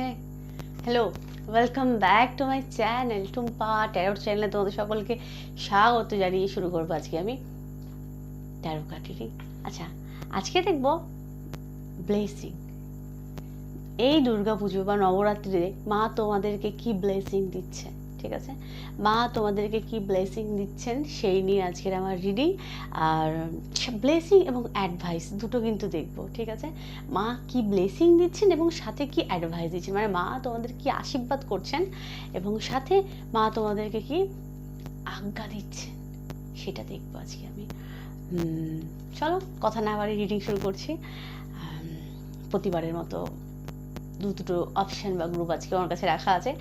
হ্যাঁ। Hello welcome back to my channel Tumpa tarot চ্যানেলে তোমাদের সকলকে স্বাগত জানিয়ে শুরু করব আজকে আমি ট্যারো কাটিনি আচ্ছা আজকে দেখব ব্লেসিং এই দুর্গা পুজো বা নবরাত্রিতে মা তোমাদেরকে কি ব্লেসিং দিচ্ছে? ঠিক আছে? মা তোমাদেরকে কি ব্লেসিং দিচ্ছেন সেই নিয়ে আজকের আমার রিডিং আর ব্লেসিং এবং অ্যাডভাইস দুটো কিন্তু দেখব, ঠিক আছে? মা কি ব্লেসিং দিচ্ছেন এবং সাথে কি অ্যাডভাইস দিচ্ছেন? মানে মা তোমাদের কি আশীর্বাদ করছেন এবং সাথে মা তোমাদেরকে কি আজ্ঞা দিচ্ছেন? সেটা দেখব আজকে আমি। চলো, কথা না বাড়ি রিডিং শুরু করছি। প্রতিবারের মতো দু দুটো অপশান বা গ্রুপ আজকে আমার কাছে রাখা আছে।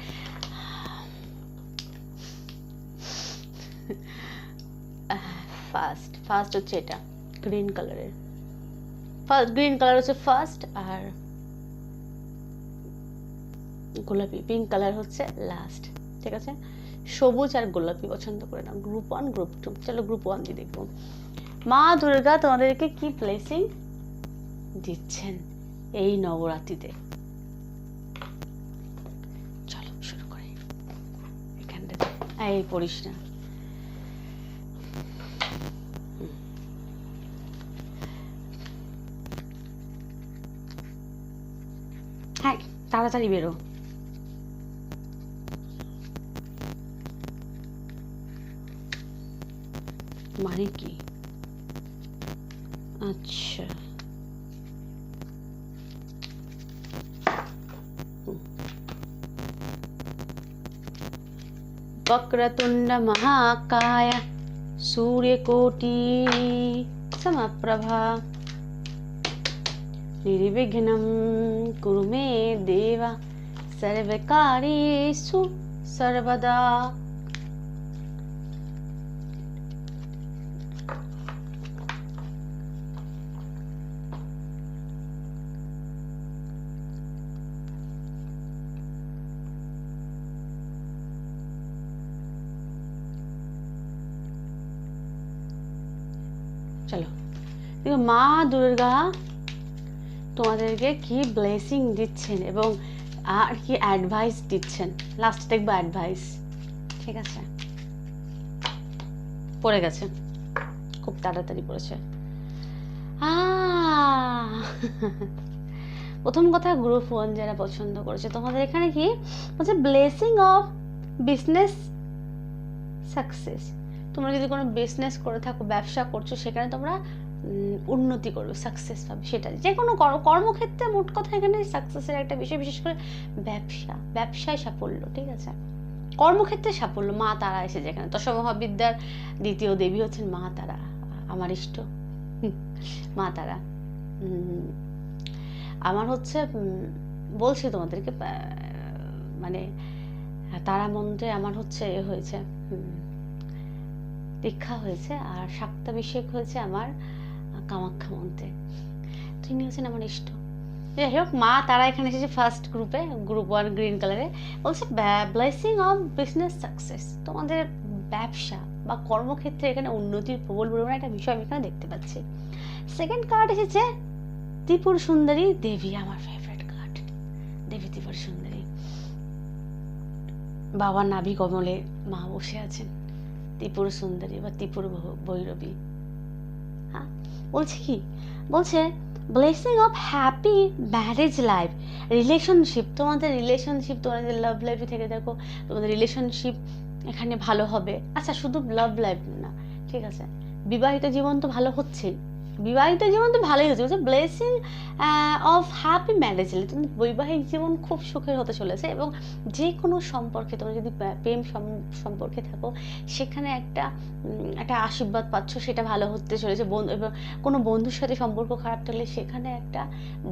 ফার্স্ট ফার্স্ট হচ্ছে এটা গ্রিন কালারের ফার্স্ট গ্রিন কালার হচ্ছে ফার্স্ট আর গোলাপি পিঙ্ক কালার হচ্ছে লাস্ট ঠিক আছে? সবুজ আর গোলাপি পছন্দ করে না গ্রুপ ওয়ান গ্রুপ টু চলো গ্রুপ ওয়ান দিয়ে দেখব। মা দুর্গা তোমাদেরকে কি ব্লেসিং দিচ্ছেন এই নবরাত্রিতে? চলো শুরু করি। এখানটাতে এই পড়িস না। তাড়াতাড়ি বেরো মানে কি আচ্ছা वक्रतुण्ड महाकाय सूर्यकोटि समप्रभा निर्विघ्न कुरु मे देवा सर्वकार्येषु सर्वदा। चलो। देखो माँ दुर्गा তোমাদেরকে কি ব্লেসিং দিচ্ছেন এবং আর কি অ্যাডভাইস দিচ্ছেন? লাস্ট দেখব অ্যাডভাইস ঠিক আছে? পড়ে গেছে। খুব তাড়াতাড়ি পড়েছে! প্রথম কথা গ্রুপ ওয়ান যারা পছন্দ করেছে, তোমাদের এখানে কি? বলছে ব্লেসিং অফ বিজনেস সাকসেস তোমরা যদি কোনো বিজনেস করে থাকো, ব্যবসা করছ, সেখানে তোমরা উন্নতি করবে সাকসেস পাবে সেটা যে কোনো কর্মক্ষেত্রে মোট কথা এখানে সাকসেসের একটা বিষয়, বিশেষ করে ব্যবসা, ব্যবসায় সাফল্য, ঠিক আছে? কর্মক্ষেত্রে সাফল্য, মা তারা এসে যেখানে। দশমহাবিদ্যার দ্বিতীয় দেবী হচ্ছেন মা তারা, আমার ইষ্ট। মা তারা। আমার হচ্ছে বলছি তোমাদেরকে মানে তারা মন্ত্রে আমার হচ্ছে এ হয়েছে দীক্ষা হয়েছে, আর শাক্তাভিষেক হয়েছে আমার কামাখ্যা মন্ত্রে তিনি হচ্ছেন আমার ইষ্ট। যাই হোক, মা তারা এখানে এসেছে ফার্স্ট গ্রুপে গ্রুপ ওয়ান গ্রিন কালারে বলছে ব্লেসিং অফ বিজনেস সাকসেস তোমাদের ব্যবসা বা কর্মক্ষেত্রে এখানে উন্নতির প্রবল পরিমাণে একটা বিষয় আমি এখানে দেখতে পাচ্ছি। সেকেন্ড কার্ড এসেছে, ত্রিপুর সুন্দরী দেবী, আমার ফেভারিট কার্ড দেবী ত্রিপুর সুন্দরী। বাবা নাভি কমলে মা বসে আছেন। ত্রিপুর সুন্দরী বা ত্রিপুর ভৈরবী। বলছে কি? বলছে blessing of happy marriage life relationship তোমাদের রিলেশনশিপ তোমাদের লাভ লাইফে থেকে দেখো, তোমাদের রিলেশনশিপ এখানে ভালো হবে। আচ্ছা শুধু লাভ লাইফ না, ঠিক আছে? বিবাহিত জীবন তো ভালো হচ্ছেই। বিবাহিত জীবন তো ভালোই হচ্ছে বলছে ব্লেসিং অফ হ্যাপি ম্যারেজ তোমাদের বৈবাহিক জীবন খুব সুখের হতে চলেছে এবং যে কোনো সম্পর্কে, তোমরা যদি প্রেম সম্পর্কে থাকো, সেখানে একটা একটা আশীর্বাদ পাচ্ছ, সেটা ভালো হতে চলেছে। বন্ধু এবং কোনো বন্ধুর সাথে সম্পর্ক খারাপ থাকলে সেখানে একটা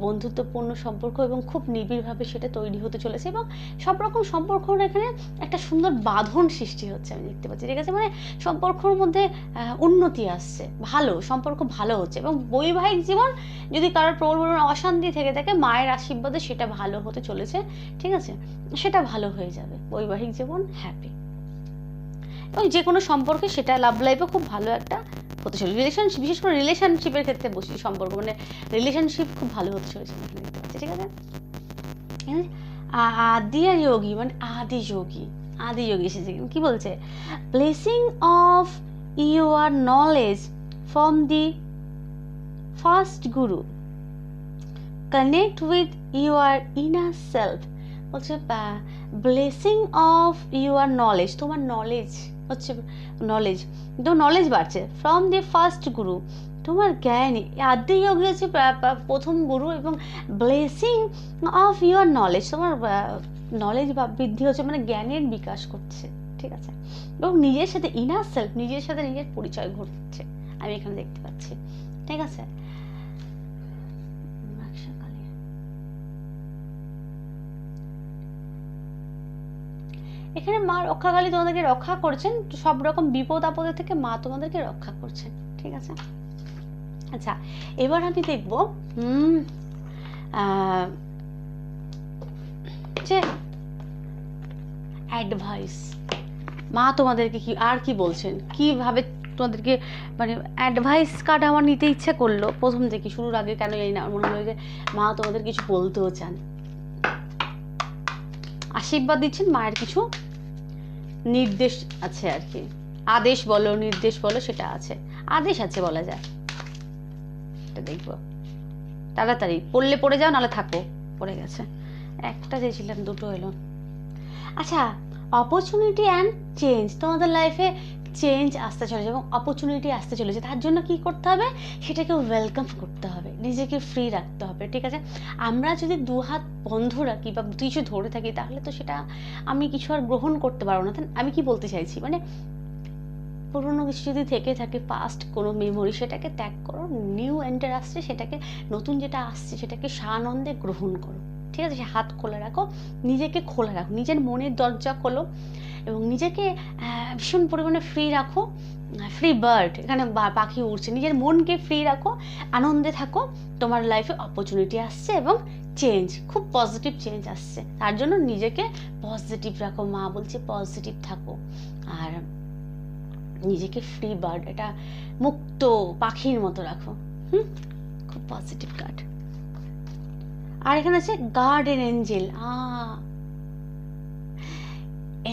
বন্ধুত্বপূর্ণ সম্পর্ক এবং খুব নিবিড়ভাবে সেটা তৈরি হতে চলেছে এবং সব রকম সম্পর্ক এখানে একটা সুন্দর বাঁধন সৃষ্টি হচ্ছে, আমি দেখতে পাচ্ছি। ঠিক আছে? মানে সম্পর্কর মধ্যে উন্নতি আসছে। ভালো, সম্পর্ক ভালো হচ্ছে। এবং বৈবাহিক জীবন যদি কারোর প্রবল পরিমাণে অশান্তি থেকে থাকে, মায়ের আশীর্বাদে সেটা ভালো হতে চলেছে, ঠিক আছে? সেটা ভালো হয়ে যাবে। বৈবাহিক জীবন হ্যাপি এবং যে কোনো সম্পর্কে সেটা লাভ লাইফে খুব ভালো একটা হতে চলেছে। রিলেশনশিপ বিশেষ করে রিলেশনশিপের ক্ষেত্রে বসি সম্পর্ক মানে রিলেশনশিপ খুব ভালো হতে চলেছে ঠিক আছে? এখানে আদি যোগী মানে আদি যোগী আদি যোগী এসেছে। কি বলছে? Blessing of your knowledge from the first guru connect with your inner self বলছে ব্লেসিং অফ ইউর নলেজ তোমার নলেজ হচ্ছে নলেজ তো নলেজ বাড়ছে ফ্রম দি ফার্স্ট গুরু তোমার জ্ঞান আদি যোগী হচ্ছে প্রা- প্রা- প্রথম গুরু এবং ব্লেসিং অফ ইউর নলেজ তোমার নলেজ বা বৃদ্ধি হচ্ছে মানে জ্ঞানের বিকাশ করছে ঠিক আছে? এবং নিজের সাথে ইনার সেলফ নিজের সাথে নিজের পরিচয় ঘটছে। আমি এখানে দেখতে পাচ্ছি, ঠিক আছে? এখানে মা রক্ষাকালী তোমাদেরকে রক্ষা করছেন সব রকম বিপদ আপদের থেকে মা তোমাদেরকে রক্ষা করছেন, ঠিক আছে? আচ্ছা এবার আমি দেখব, হুম অ্যাডভাইস মা তোমাদেরকে কি, আর কি বলছেন? কীভাবে তোমাদেরকে মানে অ্যাডভাইস কার্ড আমার নিতে ইচ্ছে করল, প্রথম থেকে, শুরুর আগে কেন জানি না মনে হলো যে মা তোমাদের কিছু বলতেও চান। আশীর্বাদ দিচ্ছেন মায়ের কিছু নির্দেশ আছে আর কি। আদেশ বলো, নির্দেশ বলো, সেটা আছে। আদেশ আছে বলা যায়। এটা দেখব। তাড়াতাড়ি। পড়লে পড়ে যাও, নাহলে থাকো। পড়ে গেছে। একটা চেয়েছিলাম, দুটো এলো। আচ্ছা অপরচুনিটি অ্যান্ড চেঞ্জ তোমাদের লাইফে চেঞ্জ আসতে চলেছে এবং অপরচুনিটি আসতে চলেছে। তার জন্য কি করতে হবে? সেটাকে ওয়েলকাম করতে হবে। নিজেকে ফ্রি রাখতে হবে, ঠিক আছে? আমরা যদি দু হাত বন্ধ রাখি বা কিছু ধরে থাকি, তাহলে তো সেটা আমি কিছু আর গ্রহণ করতে পারব না। আমি কি বলতে চাইছি? মানে পুরনো কিছু যদি থেকে থাকে পাস্ট কোনো মেমোরি সেটাকে ত্যাগ করো। নিউ এন্টার আসছে, সেটাকে, নতুন যেটা আসছে, সেটাকে সানন্দে গ্রহণ করো। ঠিক আছে? হাত খোলা রাখো, নিজেকে খোলা রাখো, নিজের মনের দরজা খোলো এবং নিজেকে ভীষণ পরিমাণে ফ্রি রাখো ফ্রি বার্ড এখানে পাখি উড়ছে। নিজের মনকে ফ্রি রাখো, আনন্দে থাকো, তোমার লাইফে অপরচুনিটি আসছে এবং চেঞ্জ খুব পজিটিভ চেঞ্জ আসছে। তার জন্য নিজেকে পজিটিভ রাখো, মা বলছে পজিটিভ থাকো। আর নিজেকে ফ্রি বার্ড এটা মুক্ত পাখির মতো রাখো। হুম? খুব পজিটিভ কার্ড আর এখানে আছে গার্ডেন এঞ্জেল আ।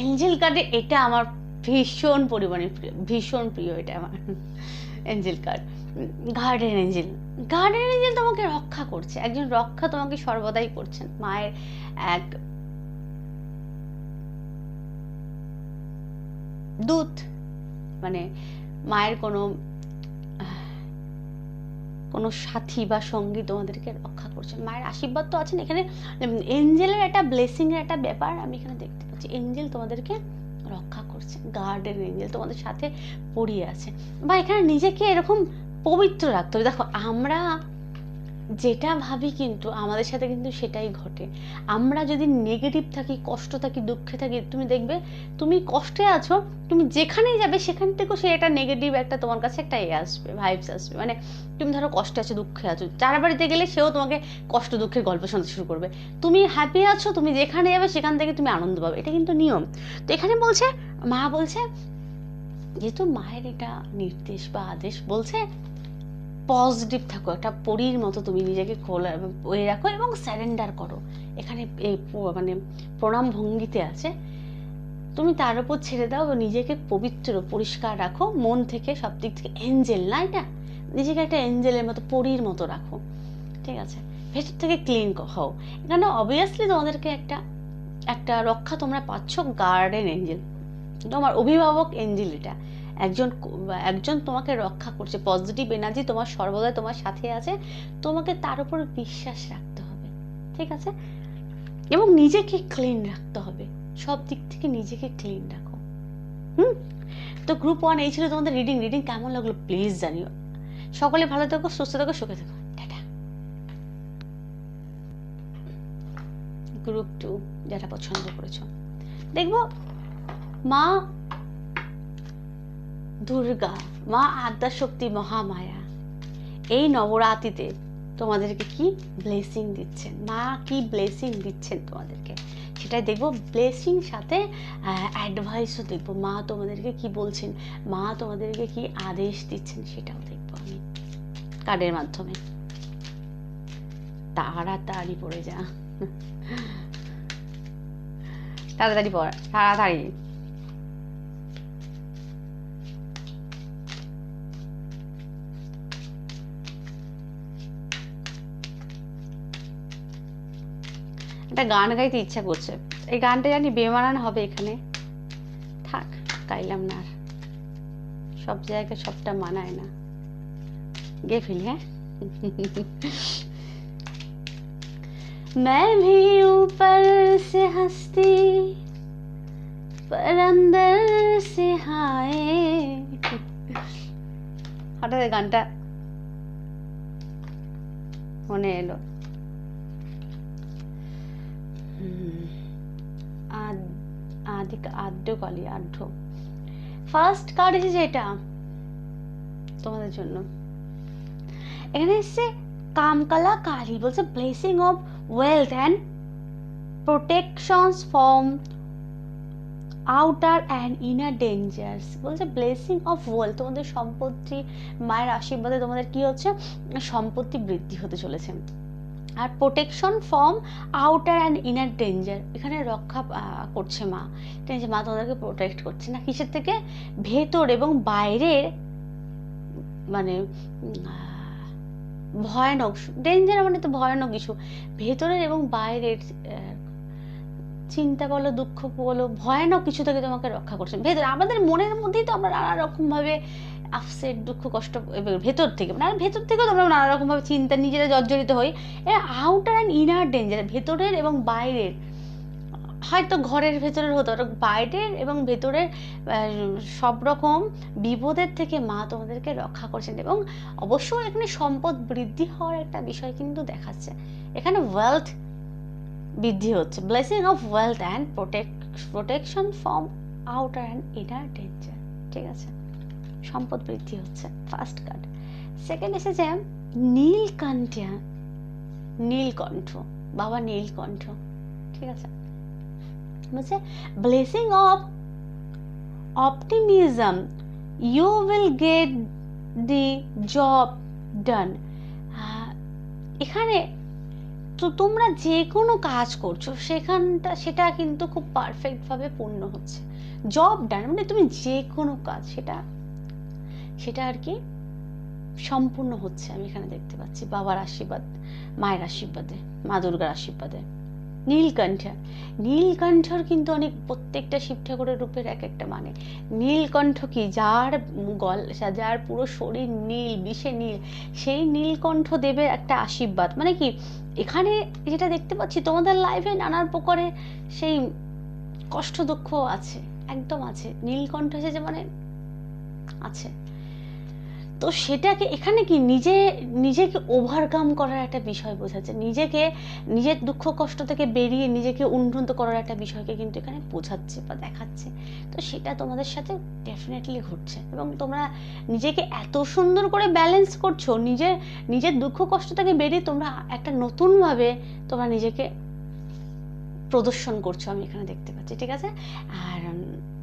এঞ্জেল কার্ডে এটা আমার ভীষণ পরিমাণে প্রিয়, ভীষণ প্রিয় এটা আমার angel card garden angel garden angel তোমাকে রক্ষা করছে, একজন রক্ষা তোমাকে সর্বদাই করছেন, মায়ের এক দূত মানে মায়ের কোনো কোনো সাথী বা সঙ্গী তোমাদেরকে রক্ষা করছে। মায়ের আশীর্বাদ তো আছেন। এখানে এঞ্জেলের একটা ব্লেসিংয়ের একটা ব্যাপার আমি এখানে দেখতে পাচ্ছি। এঞ্জেল তোমাদেরকে রক্ষা করছে। গার্ডেন এঞ্জেল তোমাদের সাথে পড়িয়ে আছে। বা এখানে নিজেকে এরকম পবিত্র রাখতে হবে। দেখো, আমরা যেটা ভাবি কিন্তু আমাদের সাথে কিন্তু সেটাই ঘটে। আমরা যদি নেগেটিভ থাকি, কষ্ট থাকি, দুঃখে থাকি, তুমি দেখবে তুমি কষ্টে আছো, তুমি যেখানেই যাবে সেখান থেকেও সে একটা নেগেটিভ একটা তোমার কাছে একটা এ আসবে ভাইবস আসবে। মানে তুমি ধরো কষ্টে আছো, দুঃখে আছো যার বাড়িতে গেলে সেও তোমাকে কষ্ট, দুঃখের গল্প শোনাতে শুরু করবে। তুমি হ্যাপি আছো, তুমি যেখানে যাবে সেখান থেকে তুমি আনন্দ পাবে, এটা কিন্তু নিয়ম। তো এখানে বলছে, মা বলছে, যেহেতু মায়ের এটা নির্দেশ বা আদেশ বলছে পজিটিভ থাকো, একটা পরীর মতো তুমি নিজেকে খোলা ওয়ে রাখো এবং স্যারেন্ডার করো। এখানে এই মানে প্রণাম ভঙ্গিতে আছে। তুমি তার উপর ছেড়ে দাও, নিজেকে পবিত্র, পরিষ্কার রাখো, মন থেকে সব দিক থেকে এঞ্জেল না এটা? নিজেকে একটা এঞ্জেলের মতো, পরীর মতো রাখো। ঠিক আছে? ভেতর থেকে ক্লিন হও। এখানে অবভিয়াসলি তোমাদেরকে একটা একটা রক্ষা তোমরা পাচ্ছ গার্ডেন এঞ্জেল তোমার অভিভাবক এঞ্জেল এটা। একজন একজন তোমাকে রক্ষা করছে পজিটিভ এনার্জি তোমার সর্বদা তোমার সাথে আছে, তোমাকে তার উপর বিশ্বাস রাখতে হবে, ঠিক আছে? এবং নিজেকে ক্লিন রাখতে হবে, সব দিক থেকে নিজেকে ক্লিন রাখো, হুম? তো গ্রুপ ওয়ান এই ছিল তোমাদের রিডিং রিডিং কেমন লাগল প্লিজ জানিও। সকলে ভালো থেকো, সুস্থ থেকো, সুখে থেকো গ্রুপ টু যারা পছন্দ করেছ, দেখব মা দুর্গা, মা আদ্যাশক্তি মহামায়া। এই নবরাত্রিতে তোমাদেরকে কি ব্লেসিং দিচ্ছেন? মা কি ব্লেসিং দিচ্ছেন তোমাদেরকে? সেটাই দেখব। ব্লেসিং সাথে অ্যাডভাইসও দেখব। মা তোমাদেরকে কি বলছেন? মা তোমাদেরকে কি আদেশ দিচ্ছেন সেটাও দেখব আমি কার্ডের মাধ্যমে। তাড়াতাড়ি পড়ে যা। তাড়াতাড়ি পড়, তাড়াতাড়ি। একটা গান গাইতে ইচ্ছা করছে এই গানটা জানি বেমানান হবে এখানে থাক গাইলাম না আর সব জায়গায় সবটা মানায় না গে ফেলি হ্যাঁ मैं भी ऊपर से हंसती पर अंदर से हाय হঠাৎ এই গানটা মনে এলো আদিক আদ্য কালি আঢ্য ফার্স্ট কার্ড এসেছে এটা তোমাদের জন্য। এখানে এসছে কামকালা কালী, বলছে blessing of wealth and protections from outer and inner dangers বলছে ব্লেসিং অফ ওয়েলথ তোমাদের সম্পত্তি, মায়ের আশীর্বাদে তোমাদের কি হচ্ছে? সম্পত্তি বৃদ্ধি হতে চলেছে। আর protection from outer and inner danger এখানে রক্ষা করছে মা। যে মা তোমাদেরকে প্রোটেক্ট করছে। না, কিসের থেকে? ভেতর এবং বাইরের মানে ভয়ানক ডেঞ্জার মানে তো ভয়ানক কিছু। ভেতরের এবং বাইরের চিন্তা বলো, দুঃখ বলো, ভয়ানক কিছু থেকে তোমাকে রক্ষা করছে। ভেতরে, আমাদের মনের মধ্যেই তো আমরা নানা রকমভাবে আপসেট দুঃখ, কষ্ট ভেতর থেকে মানে ভেতর থেকেও আমরা নানা রকমভাবে চিন্তা, নিজেরা জর্জরিত হই। এরা আউটার অ্যান্ড ইনার ডেঞ্জার ভেতরের এবং বাইরের। হয়তো ঘরের ভেতরের হতো বাইরের এবং ভেতরের সব রকম বিপদের থেকে মা তোমাদেরকে রক্ষা করছেন এবং অবশ্যই এখানে সম্পদ বৃদ্ধি হওয়ার একটা বিষয় কিন্তু দেখাচ্ছে। এখানে ওয়েলথ বৃদ্ধি হচ্ছে blessing of wealth and protect protection from outer and inner danger ঠিক আছে? সম্পদ বৃদ্ধি হচ্ছে ফার্স্ট কার্ড সেকেন্ড এসেছে নীলকণ্ঠিয়া নীলকণ্ঠ বাবা নীলকণ্ঠ, ঠিক আছে? বলছে blessing of optimism you will get the job done এখানে তো তোমরা যে কোনো কাজ করছ, সেখানটা, সেটা কিন্তু খুব পারফেক্টভাবে পূর্ণ হচ্ছে। জব ডান মানে তুমি যে কোনো কাজ, সেটা সেটা আর কি সম্পূর্ণ হচ্ছে আমি এখানে দেখতে পাচ্ছি। বাবার আশীর্বাদ, মায়ের আশীর্বাদে, মা দুর্গার আশীর্বাদে। নীলকণ্ঠ, নীলকণ্ঠর কিন্তু অনেক প্রত্যেকটা শিব ঠাকুরের রূপের এক একটা মানে। নীলকণ্ঠ কি? যার গল, যার পুরো শরীর নীল, বিষে নীল, সেই নীলকণ্ঠ দেবের একটা আশীর্বাদ। মানে কি? এখানে যেটা দেখতে পাচ্ছি, তোমাদের লাইফে নানান প্রকারে সেই কষ্ট দুঃখ আছে, একদম আছে। নীলকণ্ঠ এসেছে মানে আছে। তো সেটাকে এখানে কি নিজে, নিজেকে ওভারকাম করার একটা বিষয় বোঝাচ্ছে? নিজেকে, নিজের দুঃখ কষ্ট থেকে বেরিয়ে নিজেকে উন্নত করার একটা বিষয়কে কিন্তু এখানে বোঝাচ্ছে বা দেখাচ্ছে। তো সেটা তোমাদের সাথে ডেফিনেটলি ঘটছে। এবং তোমরা নিজেকে এত সুন্দর করে ব্যালেন্স করছ, নিজের নিজের দুঃখ কষ্ট থেকে বেরিয়ে তোমরা একটা নতুনভাবে তোমরা নিজেকে প্রদর্শন করছ, আমি এখানে দেখতে পাচ্ছি, ঠিক আছে? আর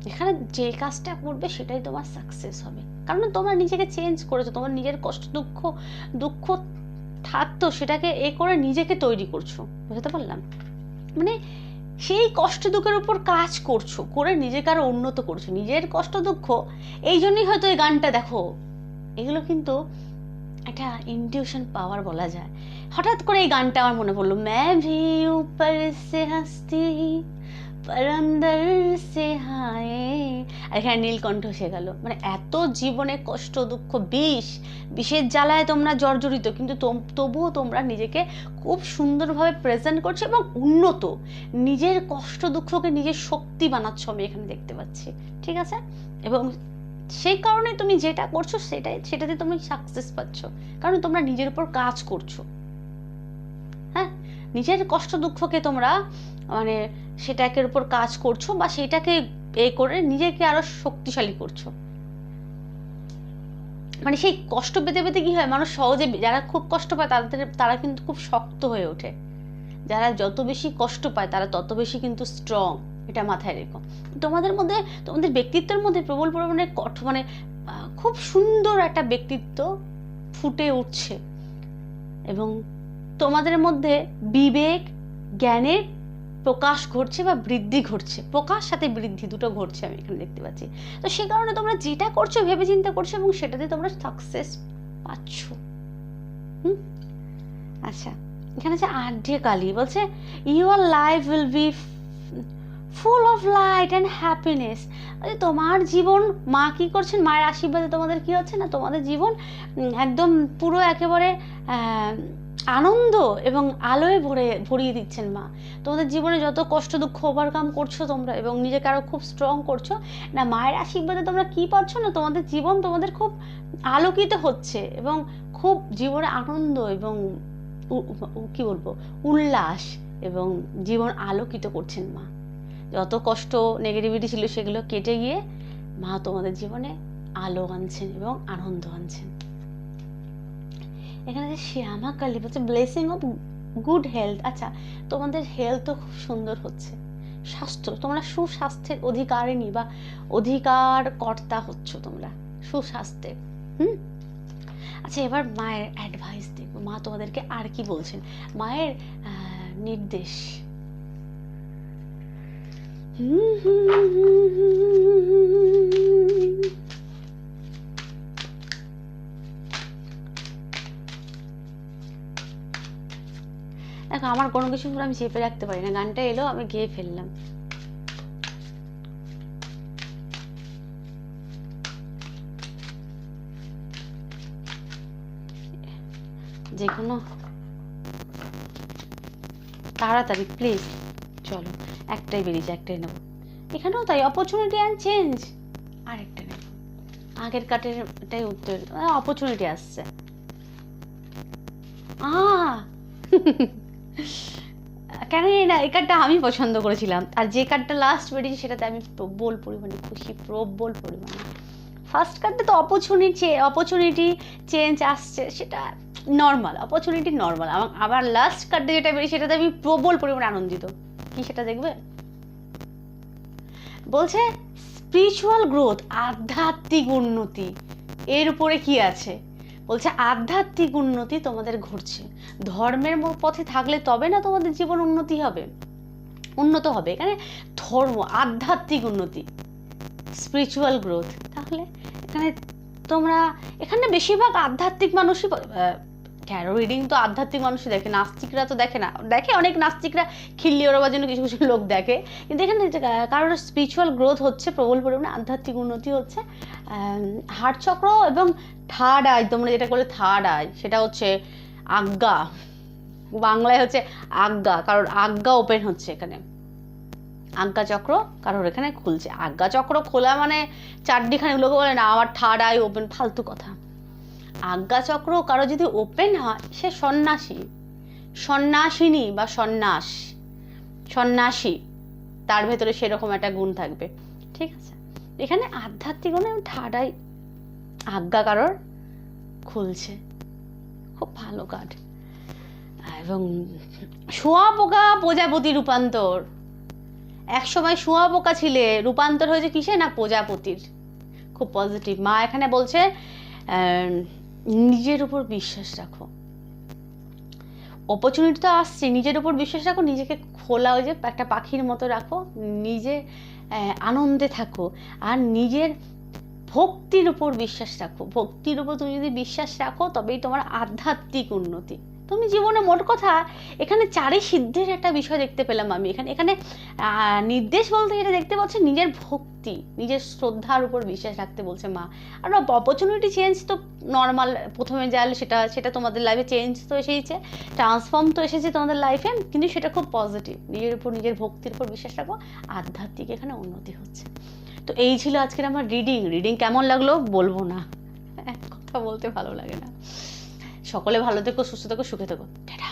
এখানে যে কাজটা করবে সেটাই তোমার সাকসেস হবে। কারণ তোমার নিজেকে চেঞ্জ করেছ, তোমার নিজের কষ্ট, দুঃখ দুঃখ থাকতো সেটাকে এ করে নিজেকে তৈরি করছ, বুঝতে পারলাম? মানে সেই কষ্ট, দুঃখের উপর কাজ করছ, করে নিজেকে আরও উন্নত করছ। নিজের কষ্ট, দুঃখ, এই জন্যই হয়তো এই গানটা দেখো। এগুলো কিন্তু একটা ইন্টিউশন পাওয়ার বলা যায়। হঠাৎ করে এই গানটা আমার মনে পড়ল ম্যাভি উপর সে হাসতি সে আর এখানে নীলকণ্ঠ এসে গেল। মানে এত জীবনে কষ্ট, দুঃখ, বিষ, বিষের জ্বালায় তোমরা জর্জরিত, কিন্তু তবুও তোমরা নিজেকে খুব সুন্দরভাবে প্রেজেন্ট করছ এবং উন্নত। নিজের কষ্ট, দুঃখকে নিজের শক্তি বানাচ্ছ আমি এখানে দেখতে পাচ্ছি। ঠিক আছে? এবং সেই কারণে তুমি যেটা করছ সেটাই, সেটাতে তুমি সাকসেস পাচ্ছ। কারণ তোমরা নিজের উপর কাজ করছ। হ্যাঁ? নিজের কষ্ট, দুঃখকে তোমরা মানে সেটাকের উপর কাজ করছ বা সেটাকে এ করে নিজেকে আরও শক্তিশালী করছ। মানে সেই কষ্ট পেতে পেতে কি হয়, মানুষ সহজে যারা খুব কষ্ট পায় তাদের তারা কিন্তু খুব শক্ত হয়ে ওঠে। যারা যত বেশি কষ্ট পায় তারা তত বেশি কিন্তু স্ট্রং এটা মাথায় রেখো। তোমাদের মধ্যে, তোমাদের ব্যক্তিত্বের মধ্যে প্রবল পরিমাণে কঠ মানে খুব সুন্দর একটা ব্যক্তিত্ব ফুটে উঠছে। এবং তোমাদের মধ্যে বিবেক, জ্ঞানের প্রকাশ ঘটছে বা বৃদ্ধি ঘটছে? প্রকাশ সাথে বৃদ্ধি দুটো ঘটছে আমি এখানে দেখতে পাচ্ছি। তো সে কারণে তোমরা যেটা করছ ভেবে চিন্তা করছ এবং সেটাতে তোমরা সাকসেস পাচ্ছ। হুম? আচ্ছা এখানে আছে আড্ডে কালি। বলছে your life will be full of light and happiness তোমার জীবন মা কি করছেন? মায়ের আশীর্বাদে তোমাদের কি হচ্ছে না? তোমাদের জীবন একদম পুরো একেবারে আনন্দ এবং আলোয় ভরে, ভরিয়ে দিচ্ছেন মা। তোমাদের জীবনে যত কষ্ট, দুঃখ ওভারকাম করছ তোমরা এবং নিজেকে আরও খুব স্ট্রং করছ, না, মায়ের আশীর্বাদে তোমরা কি পাচ্ছ না, তোমাদের জীবন তোমাদের খুব আলোকিত হচ্ছে এবং খুব জীবনে আনন্দ এবং কি বলব, উল্লাস এবং জীবন আলোকিত করছেন মা। যত কষ্ট নেগেটিভিটি ছিল সেগুলো কেটে গিয়ে মা তোমাদের জীবনে আলো আনছেন এবং আনন্দ আনছেন। এখানে যে শ্যামা কালী বলছে ব্লেসিং অফ গুড হেলথ আচ্ছা তোমাদের হেলথও খুব সুন্দর হচ্ছে স্বাস্থ্য তোমরা সুস্বাস্থ্যের অধিকারিণী বা অধিকার কর্তা হচ্ছ তোমরা সুস্বাস্থ্যের হুম আচ্ছা এবার মায়ের অ্যাডভাইস দেখব মা তোমাদেরকে আর কি বলছেন মায়ের নির্দেশ দেখো, আমার কোনো কিছু পুরো আমি চেপে রাখতে পারি না। গানটা এলো, আমি গেয়ে ফেললাম। যে কোনো তাড়াতাড়ি প্লিজ চলো, একটাই বেরিয়েছে, একটাই নেব। এখানেও তাই অপরচুনিটি অ্যান্ড চেঞ্জ আরেকটা নেব। আগের কাটের এটাই উত্তর অপরচুনিটি আসছে। আ এই কার্ডটা আমি পছন্দ করেছিলাম। আর যে কার্ডটা লাস্ট বেরিয়েছে সেটাতে আমি প্রবল পরিমাণে খুশি প্রবল পরিমাণে। ফার্স্ট কার্ডটা তো অপরচুনিটি অপরচুনিটি চেঞ্জ আসছে, সেটা নর্মাল অপরচুনিটি নর্মাল এবং আবার লাস্ট কার্ডে যেটা বেরিয়েছে সেটাতে আমি প্রবল পরিমাণে আনন্দিত। কি সেটা দেখবে? বলছে স্পিরিচুয়াল গ্রোথ আধ্যাত্মিক উন্নতি, এর উপরে কি আছে? বলছে, আধ্যাত্মিক উন্নতি তোমাদের ঘটছে। ধর্মের পথে থাকলে তবে না তোমাদের জীবন উন্নতি হবে। উন্নত হবে, এখানে ধর্ম, আধ্যাত্মিক উন্নতি স্পিরিচুয়াল গ্রোথ তাহলে এখানে তোমরা এখানে বেশিরভাগ আধ্যাত্মিক মানুষই ক্যারো রিডিং তো আধ্যাত্মিক মানুষই দেখে, নাস্তিকরা তো দেখে না। দেখে অনেক নাস্তিকরা খিল্লি ওড়াবার জন্য কিছু কিছু লোক দেখে। কিন্তু এখানে কারোর স্পিরিচুয়াল গ্রোথ হচ্ছে, প্রবল পরিমাণে আধ্যাত্মিক উন্নতি হচ্ছে। হার্ট চক্র এবং থার্ড আই তোমরা যেটা করলে থার্ড আই সেটা হচ্ছে আজ্ঞা। বাংলায় হচ্ছে আজ্ঞা, কারোর আজ্ঞা ওপেন হচ্ছে এখানে। আজ্ঞা চক্র কারোর এখানে খুলছে। আজ্ঞা চক্র খোলা মানে চারদিখানে লোকে বলে, না, আমার থার্ড আই ওপেন ফালতু কথা। আজ্ঞা চক্র কারও যদি ওপেন হয়, সে সন্ন্যাসী। সন্ন্যাসিনী বা সন্ন্যাস, সন্ন্যাসী, তার ভেতরে সেরকম একটা গুণ থাকবে। ঠিক আছে? এখানে আধ্যাত্মিক গুণে আই আজ্ঞা কারোর খুলছে। খুব ভালো কাঠ। এবং শোয়া পোকা প্রজাপতি রূপান্তর। এক সময় শোয়া পোকা ছিলে, রূপান্তর হয়েছে কিসে? না প্রজাপতির। খুব পজিটিভ মা এখানে বলছে নিজের উপর বিশ্বাস রাখো। অপরচুনিটি তো আসছে, নিজের উপর বিশ্বাস রাখো, নিজেকে খোলা ওই যে একটা পাখির মতো রাখো, নিজে আনন্দে থাকো। আর নিজের ভক্তির উপর বিশ্বাস রাখো। ভক্তির উপর তুমি যদি বিশ্বাস রাখো, তবেই তোমার আধ্যাত্মিক উন্নতি। তুমি জীবনে মোট কথা এখানে চারি সিদ্ধের একটা বিষয় দেখতে পেলাম আমি। এখানে এখানে নির্দেশ বলতে যেটা দেখতে পাচ্ছি, নিজের ভক্তি, নিজের শ্রদ্ধার উপর বিশ্বাস রাখতে বলছে মা। আর অপরচুনিটি চেঞ্জ তো নর্মাল প্রথমে যা সেটা সেটা তোমাদের লাইফে চেঞ্জ তো এসেইছে ট্রান্সফর্ম তো এসেছে তোমাদের লাইফে কিন্তু সেটা খুব পজিটিভ নিজের উপর, নিজের ভক্তির উপর বিশ্বাস রাখো, আধ্যাত্মিক এখানে উন্নতি হচ্ছে। তো এই ছিল আজকের আমার রিডিং রিডিং কেমন লাগল? বলব না। কথা বলতে ভালো লাগে না। সকলে ভালো থেকো সুস্থ থেকো সুখে থেকো। টাটা।